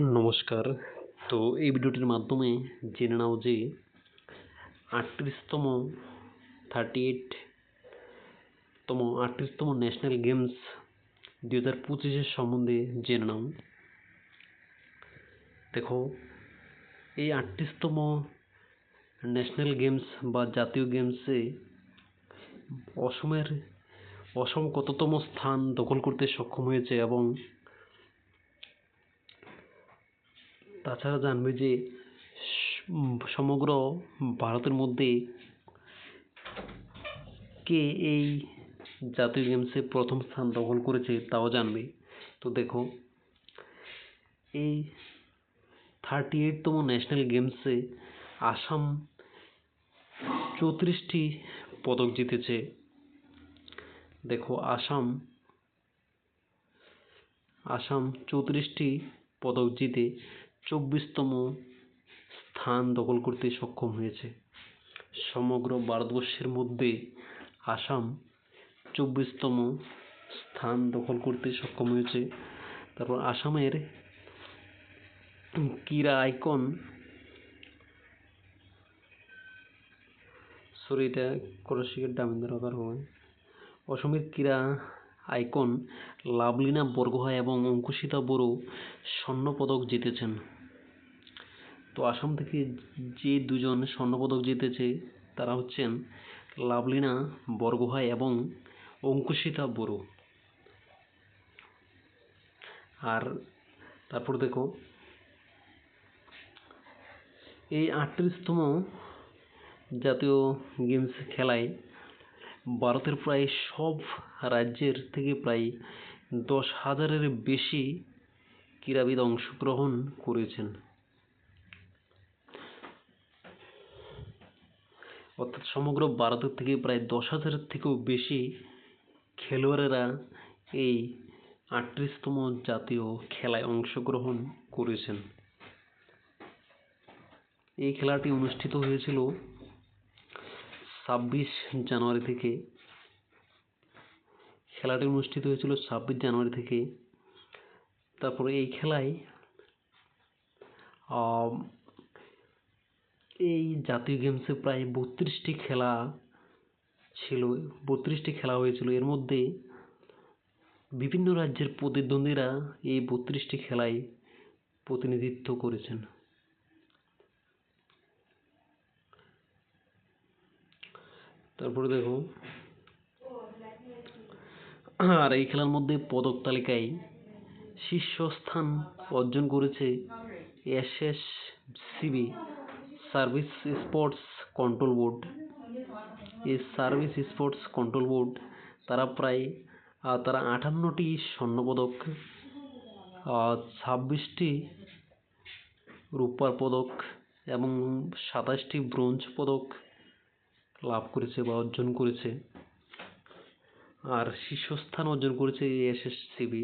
নমস্কার। তো এই ভিডিওটির মাধ্যমে জেনে নাও যে আটত্রিশতম থার্টি এইটতম আটত্রিশতম ন্যাশনাল গেমস দু হাজার পঁচিশের সম্বন্ধে জেনে নাও। দেখো, এই আটত্রিশতম ন্যাশনাল গেমস বা জাতীয় গেমসে অসমের অসম কততম স্থান দখল করতে সক্ষম হয়েছে এবং তাছাড়া জানবে যে সমগ্র ভারতের মধ্যে কে এই জাতীয় গেমসে প্রথম স্থান দখল করেছে তাও জানবে। তো দেখো, এই থার্টি এইটতম ন্যাশনাল গেমসে আসাম চৌত্রিশটি পদক জিতেছে। দেখো, আসাম আসাম চৌত্রিশটি পদক জিতে চব্বিশতম স্থান দখল করতে সক্ষম হয়েছে। সমগ্র ভারতবর্ষের মধ্যে আসাম চব্বিশতম স্থান দখল করতে সক্ষম হয়েছে। তারপর আসামের ক্রীড়া আইকন সরি এটা করসিকের ডামিন্দ্র আকার হয় অসমের ক্রীড়া আইকন লাভলিনা বরগোহাই এবং অঙ্কুশিতা বড়ো স্বর্ণপদক জিতেছেন। তো আসাম থেকে যে দুজন স্বর্ণপদক জিতেছে তারা হচ্ছেন লাভলিনা বরগোহাই এবং অঙ্কুশিতা বড়ো আর তারপর দেখো, এই আটত্রিশতম জাতীয় গেমস খেলায় ভারতের প্রায় সব রাজ্যের থেকে প্রায় দশ হাজারের বেশি ক্রীড়াবিদ অংশগ্রহণ করেছেন। অর্থাৎ সমগ্র ভারতের থেকে প্রায় দশ হাজারের থেকেও বেশি খেলোয়াড়েরা এই আটত্রিশতম জাতীয় খেলায় অংশগ্রহণ করেছেন। এই খেলাটি অনুষ্ঠিত হয়েছিল ছাব্বিশ জানুয়ারি থেকে। খেলাটি অনুষ্ঠিত হয়েছিল ছাব্বিশ জানুয়ারি থেকে। তারপরে এই খেলায় এই জাতীয় গেমসে প্রায় বত্রিশটি খেলা ছিল, বত্রিশটি খেলা হয়েছিল। এর মধ্যে বিভিন্ন রাজ্যের প্রতিদ্বন্দ্বীরা এই বত্রিশটি খেলায় প্রতিনিধিত্ব করেছেন। তারপরে দেখো, আর এই খেলার মধ্যে পদক তালিকায় শীর্ষস্থান অর্জন করেছে S S CB service sports control board. এই সার্ভিস স্পোর্টস কন্ট্রোল বোর্ড তারা প্রায় তারা আটান্নটি স্বর্ণপদক ছাব্বিশটি রূপার পদক এবং সাতাশটি ব্রোঞ্জ পদক লাভ করেছে বা অর্জন করেছে। আর শীর্ষস্থান অর্জন করেছে এসএসসিবি।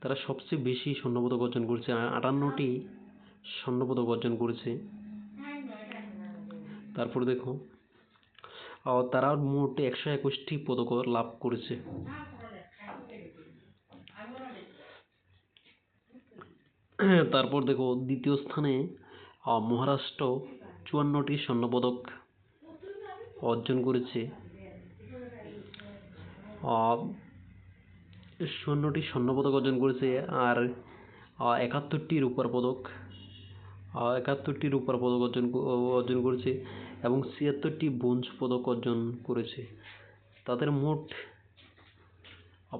তারা সবচেয়ে বেশি স্বর্ণপদক অর্জন করেছে। আটান্নটি স্বর্ণপদক অর্জন করেছে। তারপর দেখো তারা মোট একশো একুশটি পদক লাভ করেছে। তারপর দেখো, দ্বিতীয় স্থানে মহারাষ্ট্র চুয়ান্নটি স্বর্ণপদক অর্জন করেছে। চুয়ান্নটি স্বর্ণপদক অর্জন করেছে আর একাত্তরটি রূপার পদক। একাত্তরটি রূপার পদক অর্জন অর্জন করেছে এবং ছিয়াত্তরটি ব্রোঞ্জ পদক অর্জন করেছে। তাদের মোট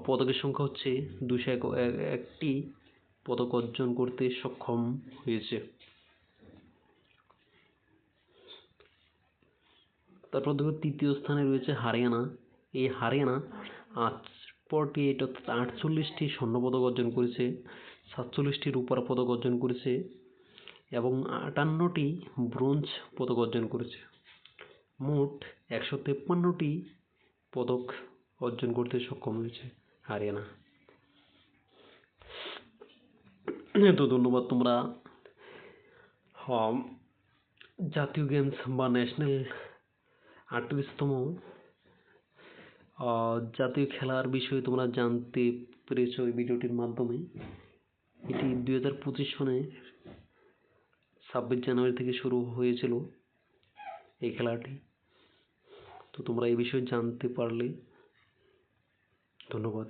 পদকের সংখ্যা হচ্ছে দুশো এক একটি পদক অর্জন করতে সক্ষম হয়েছে। তারপর দেখো তৃতীয় স্থানে রয়েছে হারিয়ানা। এই হারিয়ানা ফর্টি এইট অর্থাৎ আটচল্লিশটি স্বর্ণপদক অর্জন করেছে সাতচল্লিশটি রূপার পদক অর্জন করেছে এবং আটান্নটি ব্রোঞ্জ পদক অর্জন করেছে। মোট একশো তেপ্পান্নটি পদক অর্জন করতে সক্ষম হয়েছে হারিয়ানা। তো ধন্যবাদ তোমরা। জাতীয় গেমস বা ন্যাশনাল আটত্রিশতম জাতীয় খেলার বিষয়ে তোমরা জানতে পেরেছ এই ভিডিওটির মাধ্যমে। এটি দুই হাজার পঁচিশ সনে ছাব্বিশ জানুয়ারি থেকে শুরু হয়েছিল এই খেলাটি। তো তোমরা এই বিষয়ে জানতে পারলে ধন্যবাদ।